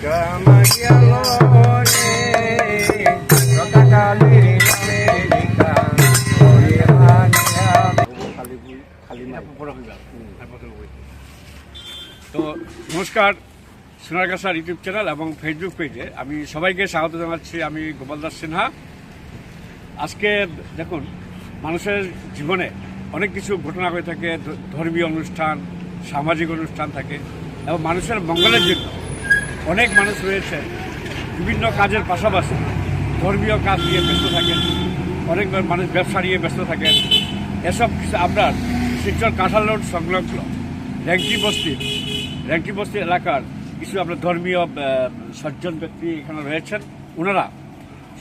তো নমস্কার, সোনার সোনারগাছার ইউটিউব চ্যানেল এবং ফেসবুক পেজে আমি সবাইকে স্বাগত জানাচ্ছি, আমি গোপাল দাস সিনহা। আজকে দেখুন, মানুষের জীবনে অনেক কিছু ঘটনা হয়ে থাকে ধর্মীয় অনুষ্ঠান, সামাজিক অনুষ্ঠান থাকে, এবং মানুষের মঙ্গলের জন্য অনেক মানুষ রয়েছে, বিভিন্ন কাজের পাশাপাশি ধর্মীয় কাজ নিয়ে ব্যস্ত থাকেন অনেক মানুষ ব্যবসা নিয়ে ব্যস্ত থাকেন। এসব আপনার শিলচর কাঁঠাল রোড সংলগ্ন র্যাঙ্কি বস্তি র্যাঙ্কি বস্তি এলাকার কিছু আপনার ধর্মীয় সজ্জন ব্যক্তি এখানে রয়েছেন। ওনারা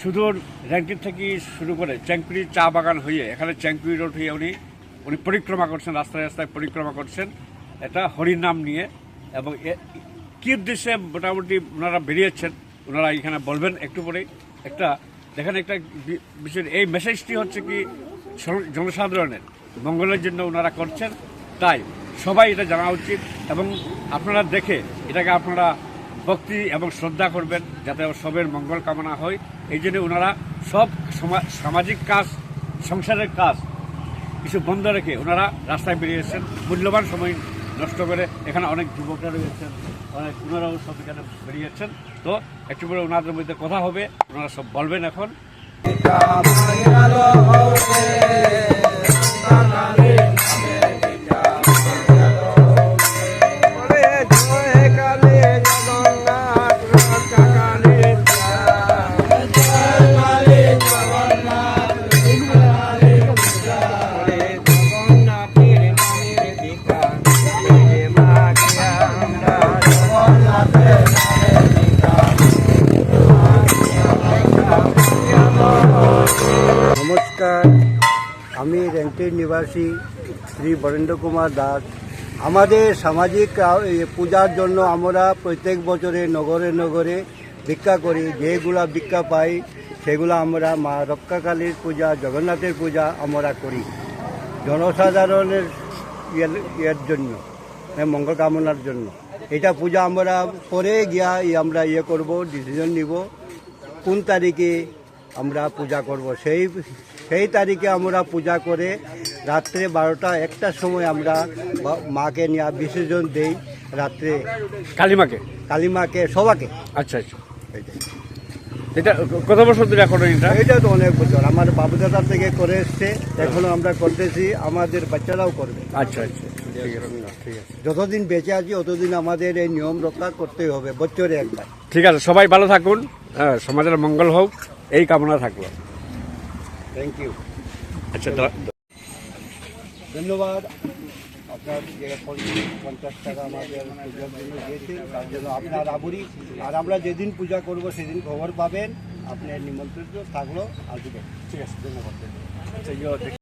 সুদূর র্যাঙ্কির থেকে শুরু করে চ্যাংকুড়ি চা বাগান হয়ে এখানে চ্যাংকুড়ি রোড হয়ে উনি উনি পরিক্রমা করছেন, রাস্তায় রাস্তায় পরিক্রমা করছেন। এটা হরির নাম নিয়ে এবং কী উদ্দেশ্যে মোটামুটি ওনারা বেরিয়েছেন? ওনারা এখানে বলবেন একটু পরেই একটা, দেখেন একটা বিষয়, এই মেসেজটি হচ্ছে কি জনসাধারণের মঙ্গলের জন্য ওনারা করছেন। তাই সবাই এটা জানা উচিত এবং আপনারা দেখে এটাকে আপনারা ভক্তি এবং শ্রদ্ধা করবেন যাতে সবের মঙ্গল কামনা হয়। এই জন্য ওনারা সব সমা- সামাজিক কাজ, সংসারের কাজ কিছু বন্ধ রেখে ওনারা রাস্তায় বেরিয়েছেন। মূল্যবান সময় নষ্ট করে এখানে অনেক যুবকরা রয়েছেন, অনেক ওনারাও সব এখানে বেরিয়েছেন। তো একটু করে ওনাদের মধ্যে কথা হবে, ওনারা সব বলবেন এখন। আমি রেন্টের নিবাসী শ্রী বরেন্দ্র কুমার দাস। আমাদের সামাজিক পূজার জন্য আমরা প্রত্যেক বছরে নগরে নগরে ভিক্ষা করি। যেগুলা ভিক্ষা পাই, সেগুলো আমরা মা রক্ষাকালীর পূজা, জগন্নাথের পূজা আমরা করি। জনসাধারণের ইয়ের জন্য মঙ্গল কামনার জন্য। এটা পূজা আমরা পরে গিয়া আমরা ইয়ে করব ডিসিশন নিব। কোন তারিখে আমরা পূজা করব, সেই সেই তারিখে আমরা পূজা করে রাত্রে বারোটা একটার সময় আমরা মাকে নিয়ে বিসর্জন দেই রাত্রে। কালিমাকে কালীমাকে সবাকে। আচ্ছা আচ্ছা। এটা কত বছর ধরে এখন এটা? এটা তো অনেক বছর। আমার বাবু দাদার থেকে করে এসছে এখনও আমরা করতেছি আমাদের বাচ্চারাও করবে। আচ্ছা আচ্ছা। ঠিক আছে। যতদিন বেঁচে আছি ততদিন আমাদের এই নিয়ম রক্ষা করতেই হবে বছরে একবার। ঠিক আছে সবাই ভালো থাকুন। হ্যাঁ সমাজের মঙ্গল হোক এই কামনা থাকল। থ্যাংক ইউ আচ্ছা ধন্যবাদ। আপনার যে পঞ্চাশ টাকা আমাদের পূজার জন্য দিয়েছে তার জন্য আপনার আবুরি। আর আমরা যেদিন পূজা করব সেদিন খবর পাবেন। আপনার নিমন্ত্রিত থাকল। আসবেন ঠিক আছে ধন্যবাদ। আচ্ছা ইয়ে